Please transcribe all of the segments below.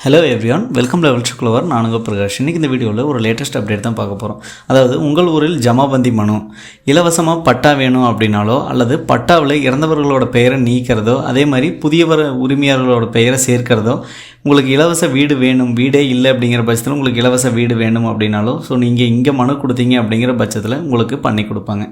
Hello everyone welcome level சுக்லவர் நானுங்க பிரகாஷ். இன்றைக்கி இந்த வீடியோவில் ஒரு லேட்டஸ்ட் அப்டேட் தான் பார்க்க போகிறோம் அதாவது உங்கள் ஊரில் ஜமாபந்தி மனு இலவசமாக பட்டா வேணும் அப்படின்னாலோ அல்லது பட்டாவில் இறந்தவர்களோட பெயரை நீக்கிறதோ அதே மாதிரி புதியவர் உரிமையாளர்களோட பெயரை சேர்க்கிறதோ உங்களுக்கு இலவச வீடு வேணும் வீடே இல்லை அப்படிங்கிற பட்சத்தில் உங்களுக்கு இலவச வீடு வேணும் அப்படின்னாலும் ஸோ நீங்கள் இங்கே மனு கொடுத்தீங்க அப்படிங்கிற பட்சத்தில் உங்களுக்கு பண்ணி கொடுப்பாங்க.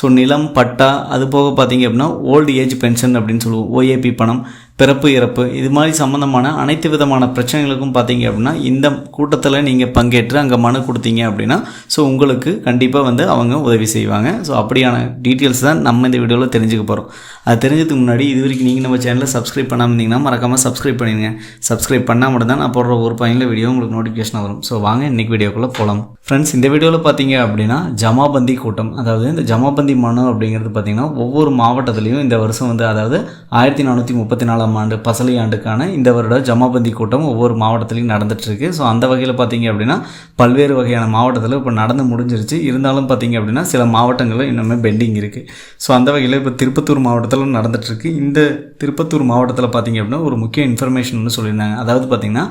ஸோ நிலம் பட்டா அது போக பார்த்தீங்க அப்படின்னா ஓல்டு ஏஜ் பென்ஷன் அப்படின்னு சொல்லுவோம். ஓஏபி பணம் பிறப்பு இறப்பு இது மாதிரி சம்மந்தமான அனைத்து விதமான பிரச்சனைகளுக்கும் பார்த்தீங்க அப்படின்னா இந்த கூட்டத்தில் நீங்கள் பங்கேற்று அங்கே மனு கொடுத்தீங்க அப்படின்னா ஸோ உங்களுக்கு கண்டிப்பாக வந்து அவங்க உதவி செய்வாங்க. ஸோ அப்படியான டீட்டெயில்ஸ் தான் நம்ம இந்த வீடியோவில் தெரிஞ்சுக்க போகிறோம் அது தெரிஞ்சதுக்கு முன்னாடி இது வரைக்கும் நீங்கள் நம்ம சேனலில் சப்ஸ்கிரைப் பண்ணாமல் இருந்தீங்கன்னா மறக்காமல் சப்ஸ்கிரைப் பண்ணிடுங்க. சப்ஸ்கிரைப் பண்ணால் மட்டும் தான் நான் போடுற ஒரு பையனில் வீடியோ உங்களுக்கு நோட்டிஃபிகேஷன் வரும். ஸோ வாங்க இன்றைக்கி வீடியோக்குள்ளே போகலாம் ஃப்ரெண்ட்ஸ் இந்த வீடியோவில் பார்த்தீங்க அப்படின்னா ஜமாபந்தி கூட்டம் அதாவது இந்த ஜமாபந்தி மனு அப்படிங்கிறது பார்த்தீங்கன்னா ஒவ்வொரு மாவட்டத்துலேயும் இந்த வருஷம் வந்து அதாவது ஆயிரத்தி நானூற்றி முப்பத்தி நாலாம் ஆண்டு பசலி ஆண்டுக்கான இந்த வருட ஜமாபந்தி கூட்டம் ஒவ்வொரு மாவட்டத்திலையும் நடந்துட்டுருக்கு. ஸோ அந்த வகையில் பார்த்தீங்க அப்படின்னா பல்வேறு வகையான மாவட்டத்தில் இப்போ நடந்து முடிஞ்சிருச்சு. இருந்தாலும் பார்த்தீங்க அப்படின்னா சில மாவட்டங்களில் இன்னுமே பெண்டிங் இருக்குது ஸோ அந்த வகையில் இப்போ திருப்பத்தூர் மாவட்டத்தில் நடந்துட்டுருக்கு. இந்த திருப்பத்தூர் மாவட்டத்தில் பார்த்தீங்க அப்படின்னா ஒரு முக்கிய இன்ஃபர்மேஷன் ஒன்று சொல்லியிருந்தாங்க. அதாவது பார்த்தீங்கன்னா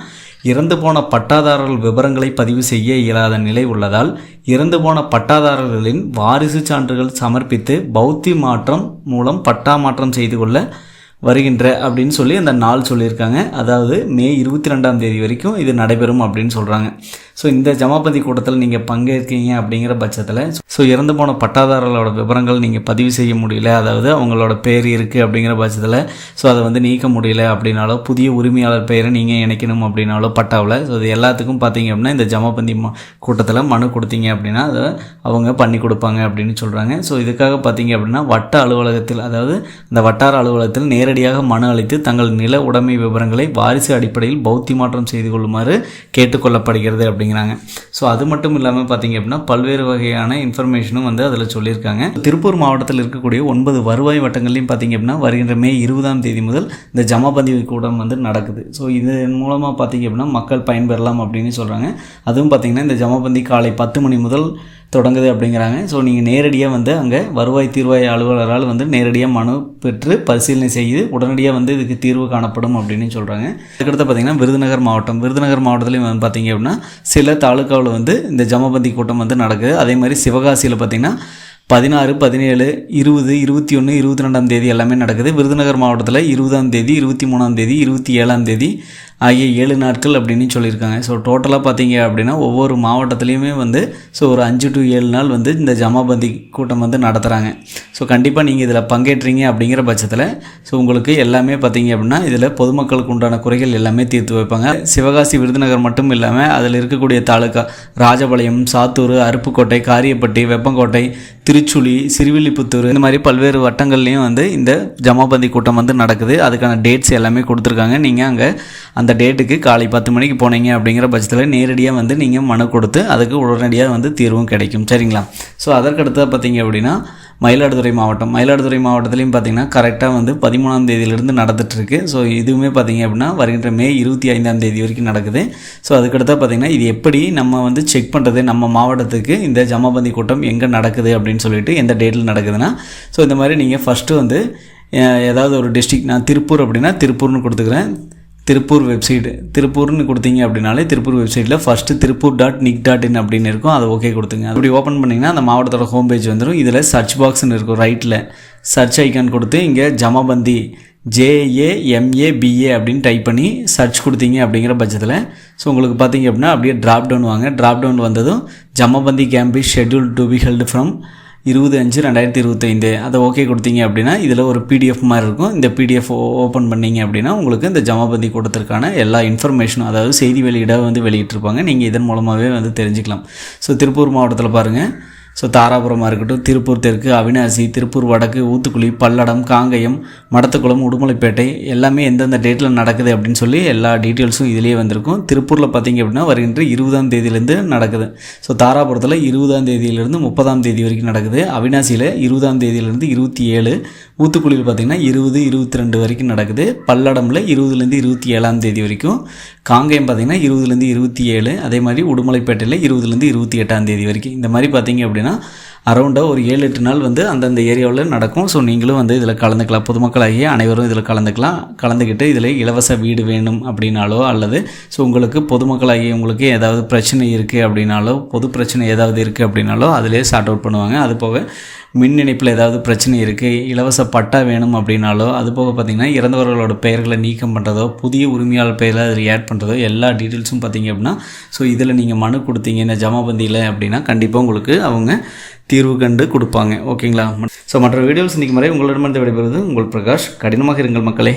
இறந்து போன பட்டாதாரர்கள் விவரங்களை பதிவு செய்ய இயலாத நிலை உள்ளதால் இறந்து போன பட்டாதாரர்களின் வாரிசு சான்றுகள் சமர்ப்பித்து பௌத்தி மாற்றம் மூலம் பட்டா மாற்றம் செய்து கொள்ள வருகின்ற அப்படின்னு சொல்லி அந்த நாள் சொல்லியிருக்காங்க. அதாவது மே இருபத்தி ரெண்டாம் தேதி வரைக்கும் இது நடைபெறும் அப்படின்னு சொல்கிறாங்க ஸோ இந்த ஜமாபதி கூட்டத்தில் நீங்கள் பங்கேற்கீங்க அப்படிங்கிற பட்சத்தில் ஸோ இறந்து போன பட்டாதாரர்களோட விவரங்கள் நீங்கள் பதிவு செய்ய முடியல அதாவது அவங்களோட பேர் இருக்குது அப்படிங்கிற பட்சத்தில் ஸோ அதை வந்து நீக்க முடியல அப்படின்னாலோ புதிய உரிமையாளர் பெயரை நீங்கள் இணைக்கணும் அப்படின்னாலோ பட்டாவில் ஸோ இது எல்லாத்துக்கும் பார்த்தீங்க அப்படின்னா இந்த ஜமாபந்தி கூட்டத்தில் மனு கொடுத்தீங்க அப்படின்னா அதை அவங்க பண்ணி கொடுப்பாங்க அப்படின்னு சொல்கிறாங்க ஸோ இதுக்காக பார்த்தீங்க அப்படின்னா வட்ட அலுவலகத்தில் அதாவது இந்த வட்டார அலுவலகத்தில் நேரடியாக மனு அளித்து தங்கள் நில உடைமை விவரங்களை வாரிசு அடிப்படையில் பௌத்தி மாற்றம் செய்து கொள்ளுமாறு கேட்டுக்கொள்ளப்படுகிறது அப்படின்னு அப்படிங்கிறாங்க. ஸோ அது மட்டும் இல்லாமல் பார்த்தீங்க அப்படின்னா பல்வேறு வகையான இன்ஃபர்மேஷனும் வந்து அதில் சொல்லியிருக்காங்க. திருப்பூர் மாவட்டத்தில் இருக்கக்கூடிய ஒன்பது வருவாய் வட்டங்கள்லையும் பார்த்தீங்க அப்படின்னா வருகின்ற மே இருபதாம் தேதி முதல் இந்த ஜமாபந்தி கூடம் வந்து நடக்குது. ஸோ இதன் மூலமாக பார்த்தீங்க அப்படின்னா மக்கள் பயன்பெறலாம் அப்படின்னு சொல்கிறாங்க அதுவும் பார்த்தீங்கன்னா இந்த ஜமாபந்தி காலை பத்து மணி முதல் தொடங்குது அப்படிங்கிறாங்க. ஸோ நீங்கள் நேரடியாக வந்து அங்கே வருவாய் தீர்வாய் அலுவலரால் வந்து நேரடியாக மனு பெற்று பரிசீலனை செய்து உடனடியாக வந்து இதுக்கு தீர்வு காணப்படும் அப்படின்னு சொல்கிறாங்க அதுக்கடுத்து பார்த்தீங்கன்னா விருதுநகர் மாவட்டம். விருதுநகர் மாவட்டத்துலையும் வந்து பார்த்திங்க அப்படின்னா சில தாலுக்காவில் வந்து இந்த ஜமபந்தி கூட்டம் வந்து நடக்குது. அதே மாதிரி சிவகாசியில் பார்த்திங்கன்னா பதினாறு பதினேழு இருபது இருபத்தி ஒன்று இருபத்தி ரெண்டாம் தேதி எல்லாமே நடக்குது. விருதுநகர் மாவட்டத்தில் இருபதாம் தேதி இருபத்தி மூணாம் தேதி இருபத்தி ஏழாம் தேதி ஆகிய ஏழு நாட்கள் அப்படின்னு சொல்லியிருக்காங்க. ஸோ டோட்டலாக பார்த்தீங்க அப்படின்னா ஒவ்வொரு மாவட்டத்துலேயுமே வந்து ஸோ ஒரு அஞ்சு டு ஏழு நாள் வந்து இந்த ஜமாபந்தி கூட்டம் வந்து நடத்துகிறாங்க ஸோ கண்டிப்பாக நீங்கள் இதில் பங்கேற்றீங்க அப்படிங்கிற பட்சத்தில் ஸோ உங்களுக்கு எல்லாமே பார்த்தீங்க அப்படின்னா இதில் பொதுமக்களுக்கு உண்டான குறைகள் எல்லாமே தீர்த்து வைப்பாங்க. சிவகாசி விருதுநகர் மட்டும் இல்லாமல் அதில் இருக்கக்கூடிய தாலுக்கா ராஜபாளையம் சாத்தூர் அருப்புக்கோட்டை காரியப்பட்டி வெப்பங்கோட்டை திருச்சுழி சிறுவில்லிபுத்தூர் இந்த மாதிரி பல்வேறு வட்டங்கள்லேயும் வந்து இந்த ஜமாபந்தி கூட்டம் வந்து நடக்குது. அதுக்கான டேட்ஸ் எல்லாமே கொடுத்துருக்காங்க. நீங்கள் அங்கே அந்த டேட்டுக்கு காலை பத்து மணிக்கு போனீங்க அப்படிங்கிற பட்சத்தில் நேரடியாக வந்து நீங்கள் மனு கொடுத்து அதுக்கு உடனடியாக வந்து தீர்வும் கிடைக்கும். சரிங்களா? ஸோ அதற்கடுத்தது பார்த்தீங்க அப்படின்னா மயிலாடுதுறை மாவட்டம். மயிலாடுதுறை மாவட்டத்துலேயும் பார்த்தீங்கன்னா கரெக்டாக வந்து பதிமூணாம் தேதியிலிருந்து நடந்துட்டுருக்கு. ஸோ இதுவுமே பார்த்தீங்க அப்படின்னா வருகின்ற மே இருபத்தி ஐந்தாம் தேதி வரைக்கும் நடக்குது. ஸோ அதுக்கடுத்தா பார்த்தீங்கன்னா இது எப்படி நம்ம வந்து செக் பண்ணுறது நம்ம மாவட்டத்துக்கு இந்த ஜமாபந்தி கூட்டம் எங்கே நடக்குது அப்படின்னு சொல்லிட்டு எந்த டேட்டில் நடக்குதுன்னா ஸோ இந்த மாதிரி நீங்கள் ஃபஸ்ட்டு வந்து ஏதாவது ஒரு டிஸ்ட்ரிக்ட் நான் திருப்பூர் அப்படின்னா திருப்பூர்னு கொடுத்துக்கிறேன். திருப்பூர் வெப்சைட் திருப்பூர்னு கொடுத்தீங்க அப்படின்னாலே திருப்பூர் வெப்சைட்டில் first Tiruppur dot nic dot in அப்படின்னு இருக்கும். அதை ஓகே கொடுத்துங்க. அப்படி ஓப்பன் பண்ணிங்கன்னா அந்த மாவட்டத்தோட ஹோம் பேஜ் வந்துடும் இதில் சர்ச் பாக்ஸ்னு இருக்கும் ரைட்டில் சர்ச் ஐக்கான் கொடுத்து இங்கே ஜமாபந்தி ஜேஏஎம்ஏபிஏ அப்படின்னு டைப் பண்ணி சர்ச் கொடுத்தீங்க அப்படிங்கிற பட்சத்தில். ஸோ உங்களுக்கு பார்த்தீங்க அப்படின்னா அப்படியே ட்ராப் டவுன் வாங்க. ட்ராப் டவுன் வந்ததும் Jamabandi camp is schedule to be held from இருபது அஞ்சு ரெண்டாயிரத்தி இருபத்தைந்து. அதை ஓகே கொடுத்தீங்க அப்படின்னா இதில் ஒரு பிடிஎஃப் மாதிரி இருக்கும். இந்த பிடிஎஃப் ஓப்பன் பண்ணீங்க அப்படின்னா உங்களுக்கு இந்த ஜமாபந்தி கூட்டத்திற்கான எல்லா இன்ஃபர்மேஷனும் அதாவது செய்தி வெளியிட வந்து வெளியிட்டிருப்பாங்க. நீங்கள் இதன் மூலமாகவே வந்து தெரிஞ்சுக்கலாம். ஸோ திருப்பூர் மாவட்டத்தில் பாருங்கள் ஸோ தாராபுரமாக இருக்கட்டும் திருப்பூர் தெற்கு அவினாசி திருப்பூர் வடக்கு ஊத்துக்குழி பல்லடம் காங்கயம் மடத்துக்குளம் உடுமலைப்பேட்டை எல்லாமே எந்தெந்த டேட்டில் நடக்குது அப்படின்னு சொல்லி எல்லா டீட்டெயில்ஸும் இதிலேயே வந்திருக்கும். திருப்பூரில் பார்த்தீங்க அப்படின்னா வருகின்ற இருபதாம் தேதியிலேருந்து நடக்குது. ஸோ தாராபுரத்தில் இருபதாம் தேதியிலேருந்து முப்பதாம் தேதி வரைக்கும் நடக்குது. அவினாசியில் இருபதாம் தேதியிலேருந்து இருபத்தி ஏழு ஊத்துக்குழியில் பார்த்தீங்கன்னா இருபது இருபத்தி ரெண்டு வரைக்கும் நடக்குது. பல்லடமில் இருபதுலேருந்து இருபத்தி ஏழாம் தேதி வரைக்கும். காங்கயம் பார்த்தீங்கன்னா இருபதுலேருந்து இருபத்தி ஏழு அதே மாதிரி உடுமலைப்பேட்டையில் இருபதுலேருந்து இருபத்தி எட்டாம் தேதி வரைக்கும். இந்த மாதிரி பார்த்தீங்க அப்படின்னா அப்படின்னா அரௌண்டாக ஒரு ஏழு எட்டு நாள் வந்து அந்தந்த ஏரியாவில் நடக்கும். ஸோ நீங்களும் வந்து இதில் கலந்துக்கலாம். பொதுமக்களாகிய அனைவரும் இதில் கலந்துக்கலாம். கலந்துக்கிட்டு இதில் இலவச வீடு வேணும் அப்படின்னாலோ அல்லது ஸோ உங்களுக்கு பொதுமக்களாகிய உங்களுக்கு ஏதாவது பிரச்சனை இருக்குது அப்படின்னாலோ பொது பிரச்சனை ஏதாவது இருக்குது அப்படின்னாலோ அதிலே சார்ட் அவுட் பண்ணுவாங்க. அது போக மின் இணைப்பில் ஏதாவது பிரச்சனை இருக்குது இலவச பட்டா வேணும் அப்படின்னாலோ அது போக பார்த்திங்கன்னா இறந்தவர்களோட பெயர்களை நீக்கம் பண்ணுறதோ புதிய உரிமையாளர் பெயரை அதில் ஆட் பண்ணுறதோ எல்லா டீட்டெயில்ஸும் பார்த்தீங்க அப்படின்னா ஸோ இதில் நீங்கள் மனு கொடுத்தீங்க இந்த ஜமாபந்தியில் அப்படின்னா கண்டிப்பாக உங்களுக்கு அவங்க தீர்வு கண்டு கொடுப்பாங்க. ஓகேங்களா ஸோ மற்ற வீடியோஸ் இன்றைக்கி முறை உங்களிடமிருந்து விடைபெறுவது உங்கள் பிரகாஷ். கடினமாக இருங்கள் மக்களே.